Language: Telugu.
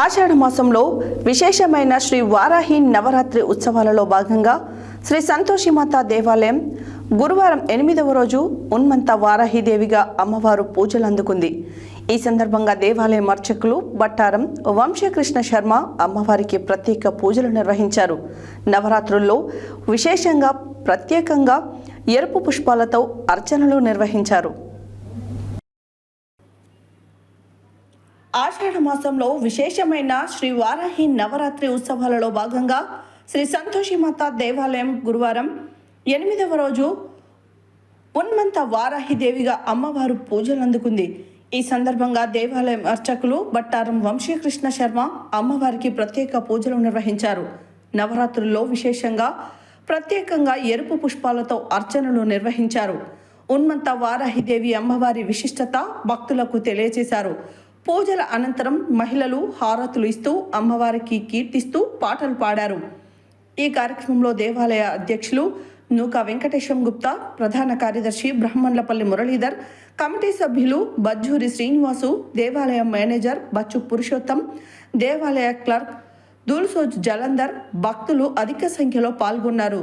ఆషాఢ మాసంలో విశేషమైన శ్రీ వారాహి నవరాత్రి ఉత్సవాలలో భాగంగా శ్రీ సంతోషిమాత దేవాలయం గురువారం ఎనిమిదవ రోజు ఉన్మంత వారాహిదేవిగా అమ్మవారు పూజలు అందుకుంది. ఈ సందర్భంగా దేవాలయం అర్చకులు బట్టారం వంశకృష్ణ శర్మ అమ్మవారికి ప్రత్యేక పూజలు నిర్వహించారు. నవరాత్రుల్లో విశేషంగా ప్రత్యేకంగా ఎరుపు పుష్పాలతో అర్చనలు నిర్వహించారు. ఆషాఢ మాసంలో విశేషమైన శ్రీ వారాహి నవరాత్రి ఉత్సవాలలో భాగంగా శ్రీ సంతోషిమాత దేవాలయం గురువారం ఎనిమిదవ రోజు ఉన్మంత వారాహి దేవిగా అమ్మవారు పూజలు అందుకుంది. ఈ సందర్భంగా దేవాలయం అర్చకులు బట్టారం వంశీకృష్ణ శర్మ అమ్మవారికి ప్రత్యేక పూజలు నిర్వహించారు. నవరాత్రుల్లో విశేషంగా ప్రత్యేకంగా ఎరుపు పుష్పాలతో అర్చనలు నిర్వహించారు. ఉన్మంత వారాహిదేవి అమ్మవారి విశిష్టత భక్తులకు తెలియజేశారు. పూజల అనంతరం మహిళలు హారతులు ఇస్తూ అమ్మవారికి కీర్తిస్తూ పాటలు పాడారు. ఈ కార్యక్రమంలో దేవాలయ అధ్యక్షులు నూకా వెంకటేశం గుప్తా ప్రధాన కార్యదర్శి బ్రహ్మణ్లపల్లి మురళీధర్ కమిటీ సభ్యులు బజ్జూరి శ్రీనివాసు దేవాలయ మేనేజర్ బచ్చు పురుషోత్తం దేవాలయ క్లర్క్ దూల్సోజ్ జలంధర్ భక్తులు అధిక సంఖ్యలో పాల్గొన్నారు.